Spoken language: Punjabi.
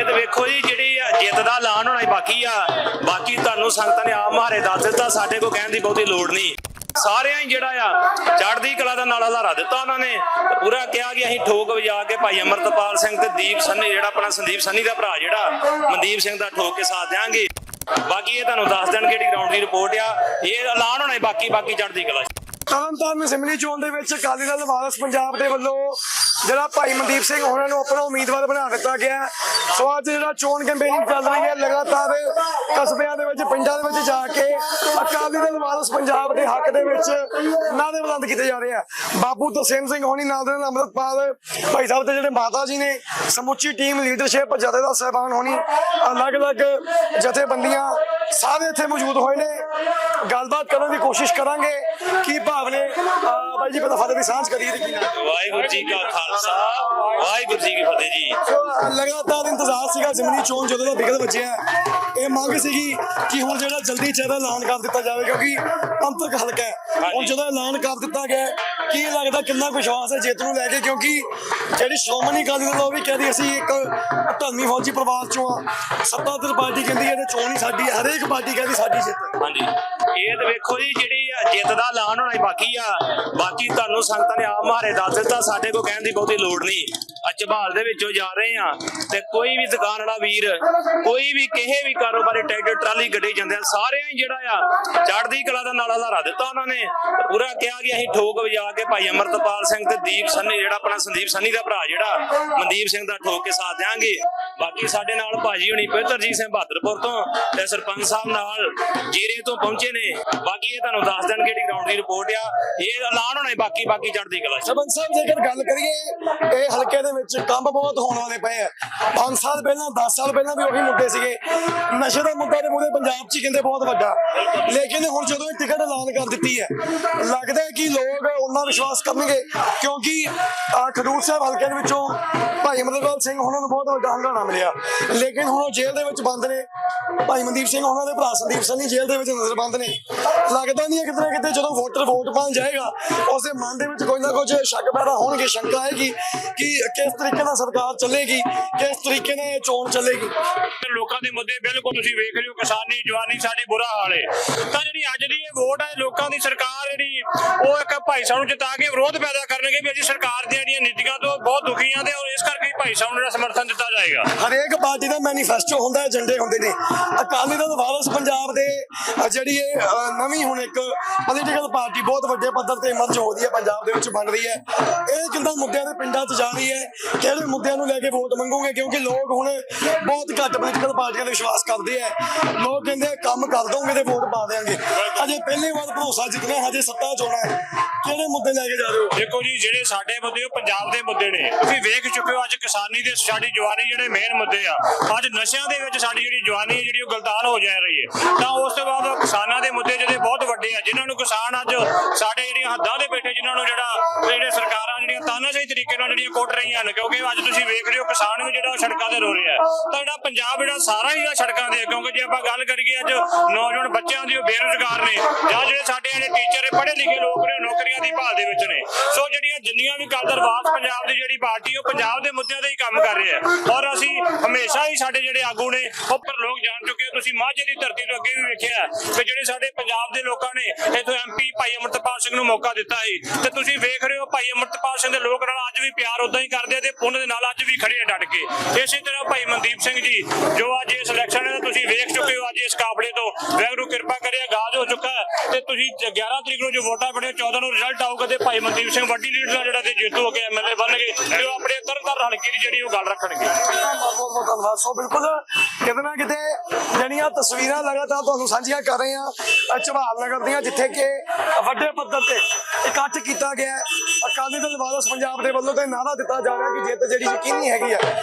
ਇਹ ਤੇ ਵੇਖੋ ਜੀ, ਜਿਹੜੀ ਜਿੱਤ ਦਾ ਐਲਾਨ ਹੋਣਾ ਹੀ ਬਾਕੀ ਆ। ਬਾਕੀ ਤੁਹਾਨੂੰ ਸੰਗਤਾਂ ਨੇ ਆਪ ਮਹਾਰੇ ਦੱਸ ਦਿੱਤਾ, ਸਾਡੇ ਕੋ ਕਹਿਣ ਦੀ ਬਹੁਤੀ ਲੋੜ ਨਹੀਂ। ਸਾਰਿਆਂ ਹੀ ਜਿਹੜਾ ਆ, ਚੜ੍ਹਦੀ ਕਲਾ ਦਾ ਨਾਲ ਹਲਾਰਾ ਦਿੱਤਾ ਉਹਨਾਂ ਨੇ ਪੂਰਾ ਕਿਹਾ ਕਿ ਅਸੀਂ ਠੋਕ ਵਜਾ ਕੇ ਭਾਈ ਅਮਰਤਪਾਲ ਸਿੰਘ ਤੇ ਦੀਪ ਸੰਨੀ, ਜਿਹੜਾ ਆਪਣਾ ਸੰਦੀਪ ਸੰਨੀ ਦਾ ਭਰਾ ਜਿਹੜਾ, ਮਨਦੀਪ ਸਿੰਘ ਦਾ ਠੋਕ ਕੇ ਸਾਥ ਦਿਆਂਗੇ। ਬਾਕੀ ਇਹ ਤੁਹਾਨੂੰ ਦੱਸ ਦੇਣਗੇ ਜਿਹੜੀ ਗਰਾਊਂਡ ਦੀ ਰਿਪੋਰਟ ਆ। ਇਹ ਐਲਾਨ ਹੋਣਾ ਬਾਕੀ ਬਾਕੀ ਚੜ੍ਹਦੀ ਕਲਾ ਤਰਨਤਾਰਨ ਅਸੈਂਬਲੀ ਚੋਣ ਦੇ ਵਿੱਚ ਅਕਾਲੀ ਦਲ ਵਾਰਸ ਪੰਜਾਬ ਦੇ ਵੱਲੋਂ ਜਿਹੜਾ ਭਾਈ ਮਨਦੀਪ ਸਿੰਘ ਉਹਨਾਂ ਨੂੰ ਆਪਣਾ ਉਮੀਦਵਾਰ ਬਣਾ ਦਿੱਤਾ ਗਿਆ ਸੋ ਅੱਜ ਜਿਹੜਾ ਚੋਣ ਕੈਂਪੇਨਿੰਗ ਚੱਲ ਰਹੀ ਹੈ, ਲਗਾਤਾਰ ਕਸਬਿਆਂ ਦੇ ਵਿੱਚ, ਪਿੰਡਾਂ ਦੇ ਵਿੱਚ ਜਾ ਕੇ ਅਕਾਲੀ ਦਲ ਵਾਰਸ ਪੰਜਾਬ ਦੇ ਹੱਕ ਦੇ ਵਿੱਚ ਨਾਅਰੇ ਬੁਲੰਦ ਕੀਤੇ ਜਾ ਰਹੇ ਆ। ਬਾਬੂ ਤਸੀਮ ਸਿੰਘ ਹੋਣੀ ਨਾਲ ਦੇ ਅੰਮ੍ਰਿਤਪਾਲ ਭਾਈ ਸਾਹਿਬ ਤੇ ਜਿਹੜੇ ਮਾਤਾ ਜੀ ਨੇ, ਸਮੁੱਚੀ ਟੀਮ ਲੀਡਰਸ਼ਿਪ ਜਥੇਦਾਰ ਸਾਹਿਬਾਨ ਹੋਣੀ, ਅਲੱਗ-ਅਲੱਗ ਜਥੇਬੰਦੀਆਂ ਸਾਰੇ ਇੱਥੇ ਮੌਜੂਦ ਹੋਏ ਨੇ। ਕਰਨ ਦੀ ਕੋਸ਼ਿਸ਼ ਕਰਾਂਗੇ ਕੀ ਭਾਵ ਨੇ ਬਾਈ ਜੀ ਪਤਾ ਫਤਿਹ ਦੀ ਸਾਂਝ ਕਰੀਏ ਤੇ ਕੀ ਨਾ ਵਾਹਿਗੁਰੂ ਜੀ ਕਾ ਖਾਲਸਾ ਵਾਹਿਗੁਰੂ ਜੀ ਕੀ ਫਤਿਹ ਜੀ। ਲਗਾਤਾਰ ਇੰਤਜ਼ਾਰ ਸੀਗਾ ਜ਼ਮੀਨੀ ਚੋਣ ਜਦੋਂ ਦਾ ਵਿਗੜ ਵੱਜਿਆ ਇਹ ਮੰਗ ਸੀਗੀ ਕਿ ਹੁਣ ਜਿਹੜਾ ਜਲਦੀ ਚਿਹਰਾ ਐਲਾਨ ਕਰ ਦਿੱਤਾ ਜਾਵੇ ਕਿਉਂਕਿ ਅੰਤਰਕ ਹਲਕਾ ਹੈ। ਹੁਣ ਜਦੋਂ ਐਲਾਨ ਕਰ ਦਿੱਤਾ ਗਿਆ ਕੀ ਲੱਗਦਾ ਕਿੰਨਾ ਵਿਸ਼ਵਾਸ ਹੈ ਜਿੱਤ ਨੂੰ ਲੈ ਕੇ? ਕਿਉਂਕਿ ਜਿਹੜੀ ਸ਼੍ਰੋਮਣੀ ਅਕਾਲੀ ਦਲ ਉਹ ਵੀ ਕਹਿੰਦੀ ਅਸੀਂ ਇੱਕ ਧਰਮੀ ਫੌਜੀ ਪਰਿਵਾਰ ਚੋਂ ਆ। ਸੱਤਾਧਰ ਪਾਰਟੀ ਕਹਿੰਦੀ ਹੈ ਤੇ ਚੋਣ ਹੀ ਸਾਡੀ ਹਰੇਕ ਪਾਰਟੀ ਕਹਿੰਦੀ ਸਾਡੀ ਜਿੱਤ। ਹਾਂਜੀ। ਇਹ ਤੇ ਵੇਖੋ ਜੀ, ਜਿਹੜੀ ਆ ਜਿੱਤ ਦਾ ਐਲਾਨ ਹੋਣਾ ਹੀ ਬਾਕੀ ਆ। ਬਾਕੀ ਤੁਹਾਨੂੰ ਸੰਗਤਾਂ ਨੇ ਆਪ ਮਹਾਰੇ ਦੱਸ ਦਿੱਤਾ, ਸਾਡੇ ਕੋ ਕਹਿਣ ਦੀ ਬਹੁਤੀ ਲੋੜ ਨਹੀਂ। ਅੱਜ ਦੇ ਵਿੱਚੋਂ ਜਾ ਰਹੇ ਆ ਤੇ ਕੋਈ ਵੀ ਦੁਕਾਨ ਵਾਲਾ ਵੀਰ, ਕੋਈ ਵੀ ਕਿਸੇ ਵੀ ਕਾਰੋਬਾਰੀ ਟਰੈਕਟਰ, ਟਰਾਲੀ, ਗੱਡੀ ਜਾਂਦੇ ਆ, ਸਾਰਿਆਂ ਹੀ ਜਿਹੜਾ ਆ, ਚੜ੍ਹਦੀ ਕਲਾ ਦਾ ਨਾਲਾ ਹਲਾਰਾ ਦਿੱਤਾ ਉਹਨਾਂ ਨੇ। ਪੂਰਾ ਕਿਹਾ ਕਿ ਅਸੀਂ ਠੋਕ ਵਜਾ ਕੇ ਭਾਈ ਅਮਰਤਪਾਲ ਸਿੰਘ ਤੇ ਦੀਪ ਸੰਨੀ, ਜਿਹੜਾ ਆਪਣਾ ਸੰਦੀਪ ਸੰਨੀ ਦਾ ਭਰਾ ਜਿਹੜਾ, ਮਨਦੀਪ ਸਿੰਘ ਦਾ ਠੋਕ ਕੇ ਸਾਥ ਦਿਆਂਗੇ। ਬਾਕੀ ਸਾਡੇ ਨਾਲ ਭਾਜੀ ਹੁਣੀ ਪਵਿੱਤਰਜੀਤ ਸਿੰਘ ਬਹਾਦਰਪੁਰ ਤੋਂ ਤੇ ਸਰਪੰਚ ਸਾਹਿਬ ਨਾਲ ਜੀਰੇ ਤੋਂ ਪਹੁੰਚੇ ਨੇ। ਬਾਕੀ ਇਹ ਤੁਹਾਨੂੰ ਦੱਸ ਦੇਣਗੇ ਜਿਹੜੀ ਗਰਾਊਂਡ ਦੀ ਰਿਪੋਰਟ ਆ। ਇਹ ਐਲਾਨ ਹੋਣਾ ਬਾਕੀ ਬਾਕੀ ਚੜ੍ਹਦੀ ਕਲਾ ਸਰਪੰਚ ਸਾਹਿਬ, ਜੇਕਰ ਗੱਲ ਕਰੀਏ, ਇਹ ਹਲਕੇ ਦੇ ਵਿੱਚ ਕੰਮ ਬਹੁਤ ਹੋਣ ਵਾਲੇ ਪਏ ਆ। 5 ਸਾਲ ਪਹਿਲਾਂ 10 ਸਾਲ ਪਹਿਲਾਂ ਵੀ ਉਹੀ ਮੁੱਦੇ ਸੀਗੇ। ਨਸ਼ੇ ਦਾ ਮੁੱਦਾ ਤੇ ਪੂਰੇ ਪੰਜਾਬ 'ਚ ਹੀ ਕਹਿੰਦੇ ਬਹੁਤ ਵੱਡਾ। ਲੇਕਿਨ ਹੁਣ ਜਦੋਂ ਇਹ ਟਿਕਟ ਐਲਾਨ ਕਰ ਦਿੱਤੀ ਹੈ, ਲੱਗਦਾ ਹੈ ਕਿ ਲੋਕ ਉਹਨਾਂ ਵਿਸ਼ਵਾਸ ਕਰਨਗੇ, ਕਿਉਂਕਿ ਖਡੂਰ ਸਾਹਿਬ ਹਲਕੇ ਦੇ ਵਿੱਚੋਂ ਭਾਈ ਅਮਰਪਾਲ ਸਿੰਘ ਉਹਨਾਂ ਨੂੰ ਬਹੁਤ ਵੱਡਾ ਹੰਗਾਣਾ ਮਿਲਿਆ। ਲੇਕਿਨ ਹੁਣ ਉਹ ਜੇਲ੍ਹ ਦੇ ਵਿੱਚ ਬੰਦ ਨੇ। ਭਾਈ ਮਨਦੀਪ ਸਿੰਘ, ਉਹਨਾਂ ਦੇ ਭਰਾ ਸੰਦੀਪ ਸੰਨੀ ਜੇਲ੍ਹ ਦੇ ਵਿੱਚ ਨਜ਼ਰਬੰਦ ਨੇ। ਲੱਗਦਾ ਨਹੀਂ ਹੈ ਕਿਤੇ ਨਾ ਕਿਤੇ ਜਦੋਂ ਵੋਟਰ ਵੋਟ ਪਾਉਣ ਜਾਏਗਾ, ਉਸ ਦੇ ਮਨ ਦੇ ਵਿੱਚ ਕੋਈ ਨਾ ਕੁਝ ਸ਼ੱਕ ਪੈਦਾ ਹੋਣਗੇ, ਸ਼ੰਕਾ ਹੈਗੀ ਕਿ ਕਿਸ ਤਰੀਕੇ ਨਾਲ ਸਰਕਾਰ ਚੱਲੇਗੀ, ਕਿਸ ਤਰੀਕੇ ਨਾਲ ਇਹ ਚੋਣ ਚੱਲੇਗੀ। ਲੋਕਾਂ ਦੇ ਮੁੱਦੇ ਬਿਲਕੁਲ ਤੁਸੀਂ ਵੇਖ ਰਹੇ ਹੋ, ਕਿਸਾਨੀ, ਜਵਾਨੀ ਸਾਡੀ ਬੁਰਾ ਹਾਲ ਹੈ ਤਾਂ ਜਿਹੜੀ ਅੱਜ ਦੀ ਇਹ ਵੋਟ ਹੈ ਲੋਕਾਂ ਦੀ ਸਰਕਾਰ ਜਿਹੜੀ, ਉਹ ਇੱਕ ਭਾਈ ਸਾਨੂੰ ਨੂੰ ਜਿਤਾ ਕੇ ਵਿਰੋਧ ਪੈਦਾ ਕਰਨਗੇ ਵੀ ਅਸੀਂ ਸਰਕਾਰ ਦੀਆਂ ਜਿਹੜੀਆਂ ਨੀਤੀਆਂ ਤੋਂ ਬਹੁਤ ਦੁਖੀ ਆ ਤੇ ਇਸ ਕਰਕੇ ਭਾਈ ਸਾਹਿਬ ਨੂੰ ਜਿਹੜਾ ਸਮਰਥਨ ਦਿੱਤਾ ਜਾਏਗਾ। ਹਰੇਕ ਪਾਰਟੀ ਦਾ ਮੈਨੀਫੈਸਟੋ ਹੁੰਦਾ ਏਜੰਡੇ ਹੁੰਦੇ ਨੇ। ਅਕਾਲੀ ਦਲ ਵਾਰਸ ਪੰਜਾਬ ਦੇ ਅਹ ਜਿਹੜੀ ਇਹ ਅਹ ਨਵੀਂ ਹੁਣ ਇੱਕ ਪੋਲੀਟੀਕਲ ਪਾਰਟੀ ਬਹੁਤ ਵੱਡੇ ਪੱਧਰ ਤੇ ਇਮਰਜ ਹੋ ਰਹੀ ਹੈ ਪੰਜਾਬ ਦੇ ਵਿੱਚ ਬਣ ਰਹੀ ਹੈ। ਇਹ ਕਿੰਨਾ ਮੁੱਦਿਆਂ ਦੇ ਪਿੰਡਾਂ 'ਚ ਜਾ ਰਹੀ ਹੈ ਕਿਹੜੇ ਮੁੱਦਿਆਂ ਨੂੰ ਲੈ ਕੇ ਵੋਟ ਮੰਗੂਗੇ? ਕਿਉਂਕਿ ਲੋਕ ਹੁਣ ਬਹੁਤ ਘੱਟ ਪੋਲੀਟੀਕਲ ਪਾਰਟੀਆਂ ਤੇ ਵਿਸ਼ਵਾਸ ਕਰਦੇ ਆ ਲੋਕ ਕਹਿੰਦੇ ਆ, ਕੰਮ ਕਰ ਦੋਗੇ ਤੇ ਵੋਟ ਪਾ ਦੇਾਂਗੇ ਅਜੇ ਪਹਿਲੀ ਵਾਰ ਭਰੋਸਾ ਜਿੱਤਣਾ, ਹਜੇ ਸੱਤਾ ਚੋਣਾ ਕਿਹੜੇ ਮੁੱਦੇ ਲੈ ਕੇ ਜਾ ਰਹੇ ਹੋ? ਦੇਖੋ ਜੀ, ਜਿਹੜੇ ਸਾਡੇ ਮੁੱਦੇ, ਉਹ ਪੰਜਾਬ ਦੇ ਮੁੱਦੇ ਨੇ। ਤੁਸੀਂ ਵੇਖ ਚੁੱਕੇ ਹੋ ਅੱਜ ਕਿਸਾਨੀ ਦੇ, ਸਾਡੀ ਜਵਾਨੀ ਜਿਹੜੇ ਮੇਨ ਮੁੱਦੇ ਆ। ਅੱਜ ਨਸ਼ਿਆਂ ਦੇ ਵਿੱਚ ਸਾਡੀ ਜਿਹੜੀ ਜਵਾਨੀ ਜਿਹੜੀ ਉਹ ਗਲਤਾਨ ਹੋ ਜਾ ਰਹੀ ਹੈ। ਤਾਂ ਉਸ ਤੋਂ ਬਾਅਦ ਕਿਸਾਨਾਂ ਦੇ ਮੁੱਦੇ ਜਿਹੜੇ ਬਹੁਤ ਵੱਡੇ ਆ, ਜਿਨ੍ਹਾਂ ਨੂੰ ਕਿਸਾਨ ਅੱਜ ਸਾਡੇ ਜਿਹੜੀਆਂ ਹੱਦਾਂ ਦੇ ਬੈਠੇ, ਜਿਨ੍ਹਾਂ ਨੂੰ ਜਿਹੜਾ ਜਿਹੜੇ ਸਰਕਾਰਾਂ ਜਿਹੜੀਆਂ ਤਾਨਾਸ਼ਾਹੀ ਤਰੀਕੇ ਨਾਲ ਜਿਹੜੀਆਂ ਕੁੱਟ ਰਹੀਆਂ ਨੇ ਕਿਉਂਕਿ ਅੱਜ ਤੁਸੀਂ ਵੇਖ ਰਹੇ ਹੋ ਕਿਸਾਨ ਵੀ ਜਿਹੜਾ ਉਹ ਸੜਕਾਂ ਤੇ ਰੋ ਰਿਹਾ ਤਾਂ ਜਿਹੜਾ ਪੰਜਾਬ ਜਿਹੜਾ ਸਾਰਾ ਹੀ ਆ ਸੜਕਾਂ ਤੇ, ਕਿਉਂਕਿ ਜੇ ਆਪਾਂ ਗੱਲ ਕਰੀਏ ਅੱਜ ਨੌਜਵਾਨ ਬੱਚਿਆਂ ਦੀ ਉਹ ਬੇਰੁਜ਼ਗਾਰ ਨੇ ਜਾਂ ਜਿਹੜੇ ਸਾਡੇ ਜਿਹੜੇ ਟੀਚਰ ਨੇ, ਪੜ੍ਹੇ ਲਿਖੇ ਲੋਕ ਨੇ ਨੌਕਰੀਆਂ ਦੀ ਭਾਲ ਦੇ ਵਿੱਚ ਨੇ। ਸੋ ਜਿਹੜੀਆਂ ਜਿੰਨੀਆਂ ਵੀ ਕਲਦਰਵਾਸ ਪੰਜਾਬ ਦੀ ਜਿਹੜੀ ਪਾਰਟੀ, ਉਹ ਪੰਜਾਬ ਦੇ ਮੁੱਦਿਆਂ ਤੇ ਹੀ ਕੰਮ ਕਰ ਰਹੀ ਹੈ। ਔਰ ਅਸੀਂ ਹਮੇਸ਼ਾ ਹੀ ਸਾਡੇ ਜਿਹੜੇ ਆਗੂ ਨੇ, ਉਹ ਪਰ ਲੋਕ ਜਾਣ ਚੁੱਕੇ ਆ। ਤੁਸੀਂ ਮਾਝੇ ਦੀ ਧਰਤੀ ਤੋਂ ਅੱਗੇ ਵੀ ਵੇਖਿਆ ਕਿ ਜਿਹੜੇ ਸਾਡੇ ਪੰਜਾਬ ਦੇ ਲੋਕਾਂ ਨੇ, ਇਥੋਂ ਐਮਪੀ ਭਾਈ ਅਮਰਤਪਾਲ ਸਿੰਘ ਨੂੰ ਮੌਕਾ ਦਿੱਤਾ ਸੀ। ਤੇ ਤੁਸੀਂ ਵੇਖ ਰਹੇ ਹੋ ਭਾਈ ਅਮਰਤਪਾਲ ਸਿੰਘ ਦੇ ਲੋਕ ਨਾਲ ਅੱਜ ਵੀ ਪਿਆਰ ਉਦਾਂ ਹੀ ਕਰਦੇ ਆ ਤੇ ਪੁੰਨ ਦੇ ਨਾਲ ਅੱਜ ਵੀ ਖੜੇ ਆ ਡਟ ਕੇ। ਇਸੇ ਤਰ੍ਹਾਂ ਭਾਈ ਮਨਦੀਪ ਸਿੰਘ ਜੀ, ਜੋ ਅੱਜ ਇਸ ਇਲੈਕਸ਼ਨ ਦਾ ਤੁਸੀਂ ਵੇਖ ਚੁੱਕੇ ਹੋ ਅੱਜ ਇਸ ਕਾਬਲੇ ਤੋਂ। ਵੈਗਰੂ ਕਿਰਪਾ ਕਰਿਆ ਗਾਜ ਹੋ ਚੁੱਕਾ ਹੈ ਤੇ ਤੁਸੀਂ 11 ਤਰੀਕ ਨੂੰ ਜੋ ਵੋਟਾਂ ਬਣੇ 14 ਨੂੰ ਰਿਜ਼ਲਟ ਆਊਗਾ ਤੇ ਭਾਈ ਮਨਦੀਪ ਸਿੰਘ ਵੱਡੀ ਲੀਡ ਨਾਲ ਜਿਹੜਾ ਤੇ ਜੇਤੂ ਹੋ ਕੇ ਐਮਐਲਏ ਬਣਨਗੇ ਤੇ ਉਹ ਆਪਣੇ ਤਰਨਤਾਰਨ ਹਲਕੇ ਦੀ ਜਿਹੜੀ ਉਹ ਗੱਲ ਰੱਖਣਗੇ। ਬਹੁਤ ਬਹੁਤ ਧੰਨਵਾਦ। ਸੋ ਬਿਲਕੁਲ ਕਿਤੇ ਨਾ ਕਿਤੇ ਜਿਹੜੀਆਂ ਤਸਵੀਰਾਂ ਲਗਾਤਾਰ ਤੁਹਾਨੂੰ ਸਾਂਝੀਆਂ ਕਰ ਰਹੇ ਹਾਂ ਝਵਾਲ ਨਗਰ ਦੀਆਂ, ਜਿੱਥੇ ਕਿ ਵੱਡੇ ਪੱਧਰ ਤੇ ਇਕੱਠ ਕੀਤਾ ਗਿਆ ਅਕਾਲੀ ਦਲ ਵਾਰਸ ਪੰਜਾਬ ਦੇ ਵੱਲੋਂ ਤੇ ਨਾਰਾ ਦਿੱਤਾ ਜਾ ਰਿਹਾ ਕਿ ਜਿੱਤ ਜਿਹੜੀ ਯਕੀਨੀ ਹੈਗੀ ਆ